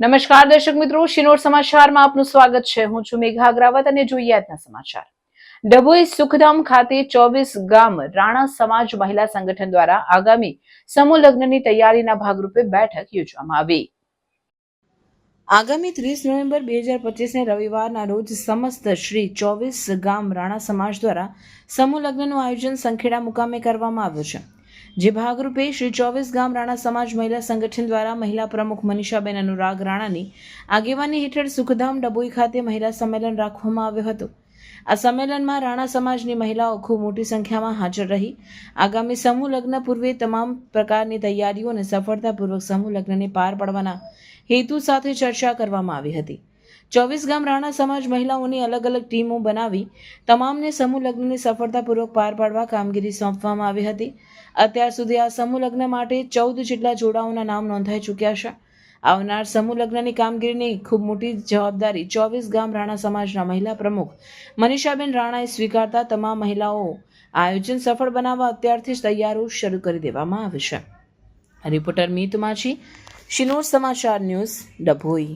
નમસ્કાર દર્શક મિત્રો, શિનોર સમાચારમાં આપનું સ્વાગત છે. હું છું મેઘા અગ્રાવત અને જોઈએ સમાચાર. ડભોઈ સુખધામ ખાતે ચોવીસ ગામ રાણા સમાજ મહિલા સંગઠન દ્વારા આગામી સમૂહ લગ્નની તૈયારીના ભાગરૂપે બેઠક યોજવામાં આવી. આગામી ત્રીસ નવેમ્બર બે હજાર પચીસને રવિવારના રોજ સમસ્ત શ્રી ચોવીસ ગામ રાણા સમાજ દ્વારા સમૂહ લગ્નનું આયોજન સંખેડા મુકામે કરવામાં આવ્યું છે. જે ભાગરૂપે શ્રી ચોવીસ ગામ રાણા સમાજ મહિલા સંગઠન દ્વારા મહિલા પ્રમુખ મનીષાબેન અનુરાગ રાણાની આગેવાની હેઠળ સુખધામ ડબોઈ ખાતે મહિલા સંમેલન રાખવામાં આવ્યું હતું. આ સંમેલનમાં રાણા સમાજની મહિલાઓ ખૂબ મોટી સંખ્યામાં હાજર રહી. આગામી સમૂહ લગ્ન પૂર્વે તમામ પ્રકારની તૈયારીઓ અને સફળતાપૂર્વક સમૂહ લગ્નને પાર પાડવાના હેતુ સાથે ચર્ચા કરવામાં આવી હતી. ચોવીસ ગામ રાણા સમાજ મહિલાઓની અલગ અલગ ટીમો બનાવી તમામને સમૂહ લગ્નને સફળતાપૂર્વક પાર પાડવા કામગીરી સોંપવામાં આવી હતી. અત્યાર સુધી આ સમૂહ લગ્ન માટે ચૌદ જેટલા જોડાઓના નામ નોંધાઈ ચૂક્યા છે. આવનાર સમૂહ લગ્નની કામગીરીની ખૂબ મોટી જવાબદારી ચોવીસ ગામ રાણા સમાજના મહિલા પ્રમુખ મનીષાબેન રાણાએ સ્વીકારતા તમામ મહિલાઓ આયોજન સફળ બનાવવા અત્યારથી જ તૈયારો શરૂ કરી દેવામાં આવી છે. રિપોર્ટર મીત માછી, શિનોર સમાચાર ન્યૂઝ ડભોઈ.